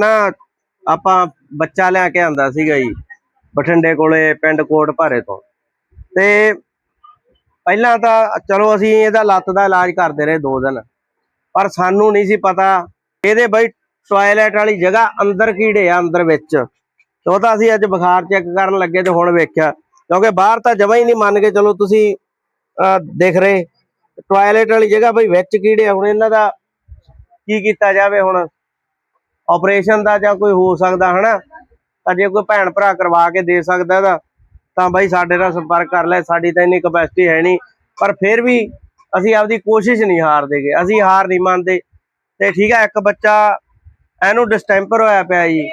ਨਾ ਆਪਾਂ ਬੱਚਾ ਲੈ ਕੇ ਆਂਦਾ ਸੀਗਾ ਜੀ ਬਠਿੰਡੇ ਕੋਲੇ ਪਿੰਡ ਕੋਟ ਭਾਰੇ ਤੋਂ। ਤੇ ਪਹਿਲਾਂ ਤਾਂ ਚਲੋ ਅਸੀਂ ਇਹਦਾ ਲੱਤ ਦਾ ਇਲਾਜ ਕਰਦੇ ਰਹੇ ਦੋ ਦਿਨ ਪਰ ਸਾਨੂੰ ਨਹੀਂ ਸੀ ਪਤਾ ਇਹਦੇ ਬਈ ਟਾਇਲਟ ਵਾਲੀ ਜਗ੍ਹਾ ਅੰਦਰ ਕੀੜੇ ਆ ਅੰਦਰ ਵਿੱਚ। ਤੇ ਉਹ ਤਾਂ ਅਸੀਂ ਅੱਜ ਬੁਖਾਰ ਚੈੱਕ ਕਰਨ ਲੱਗੇ ਤੇ ਹੁਣ ਵੇਖਿਆ ਕਿਉਂਕਿ ਬਾਹਰ ਤਾਂ ਜਮਾ ਹੀ ਨਹੀਂ ਮੰਨ ਕੇ ਚਲੋ ਤੁਸੀਂ ਅਹ, ਦਿਖ ਰਹੇ। ਟਾਇਲਟ ਵਾਲੀ ਜਗ੍ਹਾ ਬਈ ਵਿੱਚ ਕੀੜੇ ਆ ਹੁਣ ਇਹਨਾਂ ਦਾ ਕੀ ਕੀਤਾ ਜਾਵੇ ਹੁਣ? ਆਪਰੇਸ਼ਨ ਦਾ ਜਾਂ ਕੋਈ ਹੋ ਸਕਦਾ ਹਨਾ, ਤਾਂ ਜੇ ਕੋਈ ਭੈਣ ਭਰਾ ਕਰਵਾ ਕੇ ਦੇ ਸਕਦਾ ਤਾਂ ਤਾਂ ਬਾਈ ਸਾਡੇ ਨਾਲ ਸੰਪਰਕ ਕਰ ਲੈ, ਸਾਡੀ ਤਾਂ ਇੰਨੀ ਕਪੈਸਿਟੀ ਹੈ ਨਹੀਂ। ਪਰ ਫਿਰ ਵੀ ਅਸੀਂ ਆਪਦੀ ਕੋਸ਼ਿਸ਼ ਨਹੀਂ ਹਾਰਦੇਗੇ, ਅਸੀਂ ਹਾਰ ਨਹੀਂ ਮੰਨਦੇ। ਤੇ ਠੀਕ ਹੈ ਇੱਕ ਬੱਚਾ ਇਹਨੂੰ ਡਿਸਟੈਂਪਰ ਹੋਇਆ ਪਿਆ ਜੀ।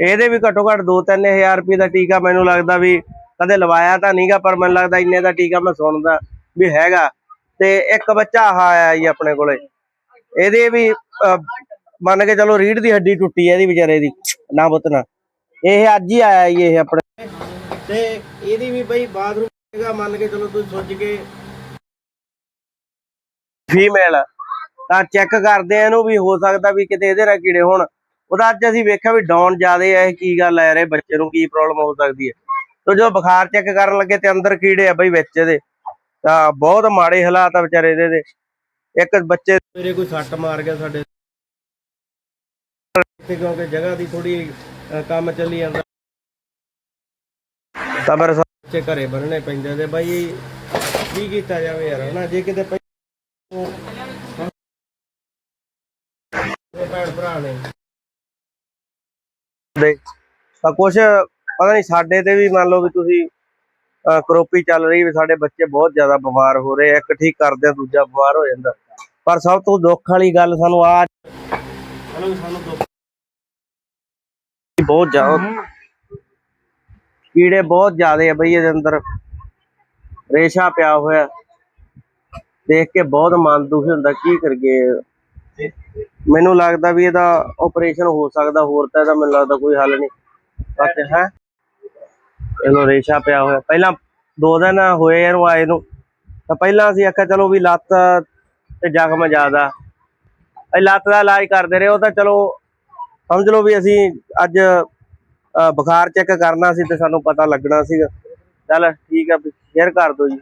ਇਹਦੇ ਵੀ ਘੱਟੋ ਘੱਟ 2-3000 ਰੁਪਏ ਦਾ ਟੀਕਾ ਮੈਨੂੰ ਲੱਗਦਾ ਵੀ ਕਦੇ ਲਵਾਇਆ ਤਾਂ ਨਹੀਂਗਾ ਪਰ ਮੈਨੂੰ ਲੱਗਦਾ ਇੰਨੇ ਦਾ ਟੀਕਾ ਮੈਂ ਸੁਣਦਾ ਵੀ ਹੈਗਾ। ਤੇ ਇੱਕ ਬੱਚਾ ਆਹ ਆਇਆ ਜੀ ਆਪਣੇ ਕੋਲੇ। ਇਹਦੇ ਵੀ ਮੰਨ ਕੇ ਚਲੋ ਰੀੜ ਦੀ ਹੱਡੀ ਟੁੱਟੀ ਹੈ ਇਹਦੀ ਵਿਚਾਰੇ ਦੀ ਨਾ ਪੁੱਤ ਨਾ। ਇਹ ਅੱਜ ਹੀ ਆਇਆ ਜੀ ਇਹ ਆਪਣੇ। ਤੇ ਇਹਦੀ ਵੀ ਬਈ ਬਾਥਰੂਮ ਹੈਗਾ ਮੰਨ ਕੇ ਚਲੋ ਤੁਸੀਂ ਸੋਚ ਕੇ। ਫੀਮੇਲ ਤਾਂ ਚੈੱਕ ਕਰਦੇ ਆ ਇਹਨੂੰ ਵੀ ਹੋ ਸਕਦਾ ਵੀ ਕਿਤੇ ਇਹਦੇ ਨਾਲ ਕੀੜੇ ਹੋਣ। ਉਹਦਾ ਅੱਜ ਅਸੀਂ ਵੇਖਿਆ ਵੀ ਡਾਊਨ ਜ਼ਿਆਦੇ ਆ ਇਹ ਕੀ ਗੱਲ ਆ ਯਾਰ ਇਹ ਬੱਚੇ ਨੂੰ ਕੀ ਪ੍ਰੋਬਲਮ ਹੋ ਸਕਦੀ ਹੈ ਤੇ ਜਦੋਂ ਬੁਖਾਰ ਚੈੱਕ ਕਰਨ ਲੱਗੇ ਤੇ ਅੰਦਰ ਕੀੜੇ ਆ ਬਈ ਵਿੱਚ ਇਹਦੇ ਤਾਂ ਬਹੁਤ ਮਾੜੇ ਹਾਲਾਤ ਆ ਵਿਚਾਰੇ ਦੇ ਦੇ। ਇੱਕ ਬੱਚੇ ਮੇਰੇ ਕੋਈ ਸੱਟ ਮਾਰ ਗਿਆ ਸਾਡੇ ਕਿਉਂਕਿ ਜਗ੍ਹਾ ਦੀ ਥੋੜੀ ਕੰਮ ਚੱਲੀ ਜਾਂਦਾ। ਤਾਂ ਬੱਚੇ ਘਰੇ ਬੰਨਣੇ ਪੈਂਦੇ ਤੇ ਬਾਈ ਕੀ ਕੀਤਾ ਜਾਵੇ ਯਾਰ ਹਨਾ? ਜੇ ਕਿਤੇ ਭੈਣ ਭਰਾ ਨੇ। ਦੇ ਤਾਂ ਕੁਛ ਪਤਾ ਨਹੀਂ ਸਾਡੇ ਤੇ ਵੀ ਮੰਨ ਲਓ ਵੀ ਤੁਸੀਂ ਅਹ, ਕਰੋਪੀ ਚੱਲ ਰਹੀ ਵੀ ਸਾਡੇ ਬੱਚੇ ਬਹੁਤ ਜ਼ਿਆਦਾ ਬਿਮਾਰ ਹੋ ਰਹੇ ਆ। ਇੱਕ ਠੀਕ ਕਰਦੇ ਆ ਦੂਜਾ ਬਿਮਾਰ ਹੋ ਜਾਂਦਾ। ਪਰ ਸਭ ਤੋਂ ਦੁੱਖ ਵਾਲੀ ਗੱਲ ਸਾਨੂੰ ਆ ਹਲੋ ਸਾਨੂੰ ਦੁੱਖ ਬਹੁਤ ਜ਼ਿਆਦਾ ਕੀੜੇ ਬਹੁਤ ਜ਼ਿਆਦੇ ਆ ਬਈ ਇਹਦੇ ਅੰਦਰ। ਰੇਸ਼ਾ ਪਿਆ ਹੋਇਆ। ਦੇਖ ਕੇ ਬਹੁਤ ਮਨ ਦੁਖੀ ਹੁੰਦਾ ਕੀ ਕਰਗੇ ਮੈਨੂੰ ਲੱਗਦਾ ਵੀ ਇਹਦਾ ਆਪਰੇਸ਼ਨ ਹੋ ਸਕਦਾ ਹੋਰ ਤਾਂ ਇਹਦਾ ਮੈਨੂੰ ਲੱਗਦਾ ਕੋਈ ਹੱਲ ਨਹੀਂ। ਬਾਕੀ ਹੈ। ਇਹਨੂੰ ਰੇਸ਼ਾ ਪਿਆ ਹੋਇਆ। ਪਹਿਲਾਂ ਦੋ ਦਿਨ ਹੋਏ ਇਹਨੂੰ ਆਏ ਨੂੰ। ਤਾਂ ਪਹਿਲਾਂ ਅਸੀਂ ਆਖਿਆ ਚਲੋ ਵੀ ਲੱਤ ਤੇ ਜ਼ਖਮ ਜ਼ਿਆਦਾ। ਇਹ ਲੱਤ ਦਾ ਇਲਾਜ ਕਰਦੇ ਰਹੇ ਉਹ ਤਾਂ ਚਲੋ ਸਮਝ ਲਓ ਵੀ ਅਸੀਂ ਅੱਜ ਬੁਖਾਰ ਚੈੱਕ ਕਰਨਾ ਸੀ ਤੇ ਸਾਨੂੰ ਪਤਾ ਲੱਗਣਾ ਸੀਗਾ। ਚੱਲ ਠੀਕ ਆ ਸ਼ੇਅਰ ਕਰ ਦਿਓ ਜੀ।